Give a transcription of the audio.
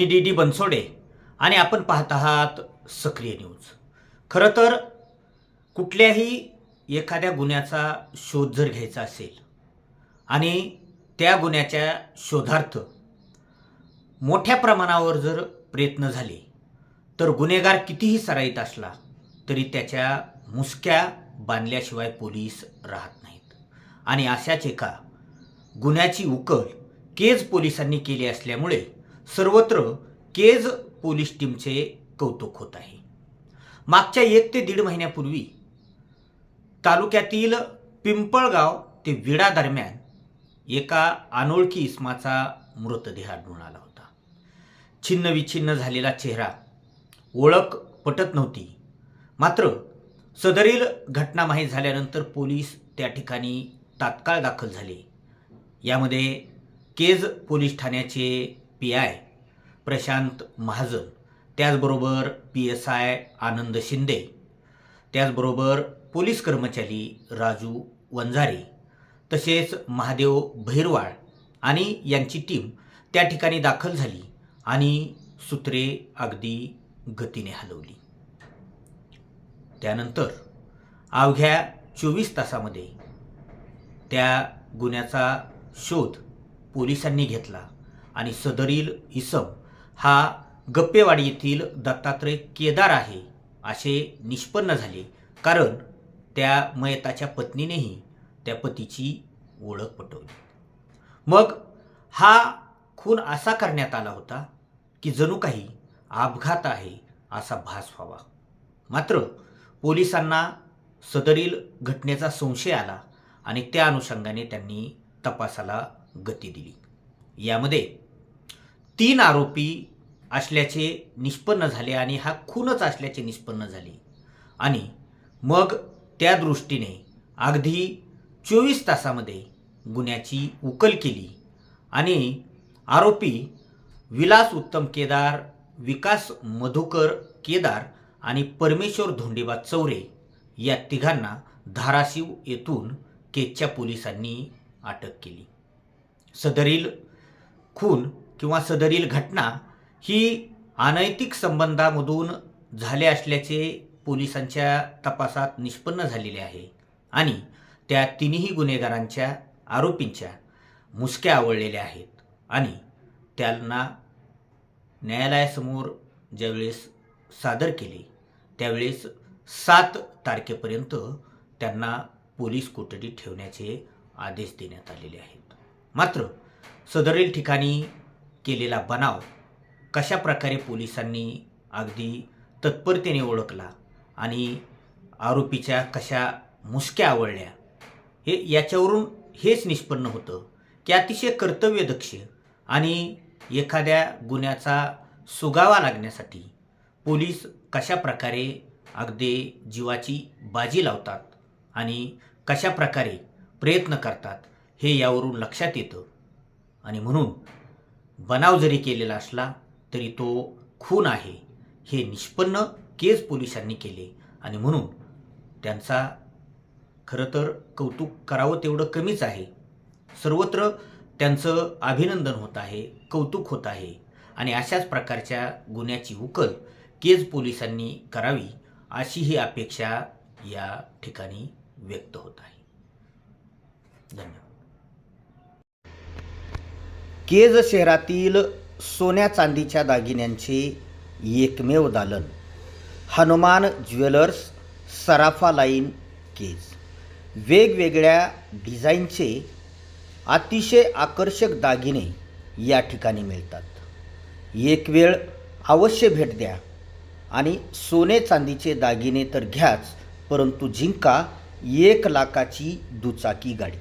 मी D D Bansode आणि आपण पाहत आहात सक्रिय न्यूज. खरं तर कुठल्याही एखाद्या गुन्ह्याचा शोध जर घ्यायचा असेल आणि त्या गुन्ह्याच्या शोधार्थ मोठ्या प्रमाणावर जर प्रयत्न झाले तर गुन्हेगार कितीही सराईत असला तरी त्याच्या मुसक्या बांधल्याशिवाय पोलीस राहत नाहीत. आणि अशाच एका गुन्ह्याची उकल केज पोलिसांनी केली असल्यामुळे सर्वत्र केज पोलीस टीमचे कौतुक होत आहे. मागच्या एक ते दीड महिन्यापूर्वी तालुक्यातील पिंपळगाव ते विडा दरम्यान एका अनोळखी इसमाचा मृतदेह आढळून आला होता. छिन्नविछिन्न झालेला चेहरा ओळख पटत नव्हती. मात्र सदरील घटना माहीत झाल्यानंतर पोलीस त्या ठिकाणी तात्काळ दाखल झाले. यामध्ये केज पोलीस ठाण्याचे पी आय प्रशांत महाजन त्याचबरोबर P S I Anand Shinde त्याचबरोबर पोलीस कर्मचारी राजू वंजारे तसेच महादेव भैरवाळ आणि यांची टीम त्या ठिकाणी दाखल झाली आणि सूत्रे अगदी गतीने हलवली. त्यानंतर अवघ्या चोवीस तासामध्ये त्या गुन्ह्याचा शोध पोलिसांनी घेतला आणि सदरील इसम हा गप्पेवाडी येथील दत्तात्रय केदार आहे असे निष्पन्न झाले. कारण त्या मयताच्या पत्नीनेही त्या पतीची ओळख पटवली. मग हा खून असा करण्यात आला होता की जणू काही अपघात आहे असा भास व्हावा. मात्र पोलिसांना सदरील घटनेचा संशय आला आणि त्या अनुषंगाने त्यांनी तपासाला गती दिली. यामध्ये तीन आरोपी असल्याचे निष्पन्न झाले आणि हा खूनच असल्याचे निष्पन्न झाले. आणि मग त्या दृष्टीने अगदी चोवीस तासामध्ये गुन्ह्याची उकल केली आणि आरोपी विलास उत्तम केदार विकास मधुकर केदार आणि परमेश्वर धोंडेबा चौरे या तिघांना धाराशिव येथून केच्या पोलिसांनी अटक केली. सदरील खून किंवा सदरील घटना ही अनैतिक संबंधामधून झाले असल्याचे पोलिसांच्या तपासात निष्पन्न झालेले आहे आणि त्या तिन्ही गुन्हेगारांच्या आरोपींच्या मुसक्या आवळलेल्या आहेत आणि त्यांना न्यायालयासमोर ज्यावेळेस सादर केले त्यावेळेस सात तारखेपर्यंत त्यांना पोलीस कोठडीत ठेवण्याचे आदेश देण्यात आलेले आहेत. मात्र सदरील ठिकाणी केलेला बनाव कशा प्रकारे पोलिसांनी अगदी तत्परतेने ओळखला आणि आरोपीच्या कशा मुसक्या आवळल्या हे याच्यावरून हेच निष्पन्न होतं की अतिशय कर्तव्यदक्ष आणि एखाद्या गुन्ह्याचा सुगावा लागण्यासाठी पोलीस कशा प्रकारे अगदी जीवाची बाजी लावतात आणि कशा प्रकारे प्रयत्न करतात हे यावरून लक्षात येतं. आणि म्हणून बनाव जरी केलेला असला तरी तो खून आहे. हे निष्पन्न केज पोलिसांनी केले. आणि म्हणून त्यांचा खरं तर कौतुक करावं तेवढं कमीच आहे. सर्वत्र त्यांचं अभिनंदन होत आहे कौतुक होत आहे. आणि अशाच प्रकारच्या गुन्ह्याची उकल केज पोलिसांनी करावी अशी ही अपेक्षा या ठिकाणी व्यक्त होत आहे. धन्यवाद. केज शहरातील सोन्या चांदीच्या दागिन्यांचे एकमेव दालन. हनुमान ज्वेलर्स सराफा लाईन केज. वेगवेगळ्या डिझाईनचे अतिशय आकर्षक दागिने या ठिकाणी मिळतात. एक वेळ अवश्य भेट द्या आणि सोने चांदीचे दागिने तर घ्याच परंतु जिंका एक लाखाची दुचाकी गाडी.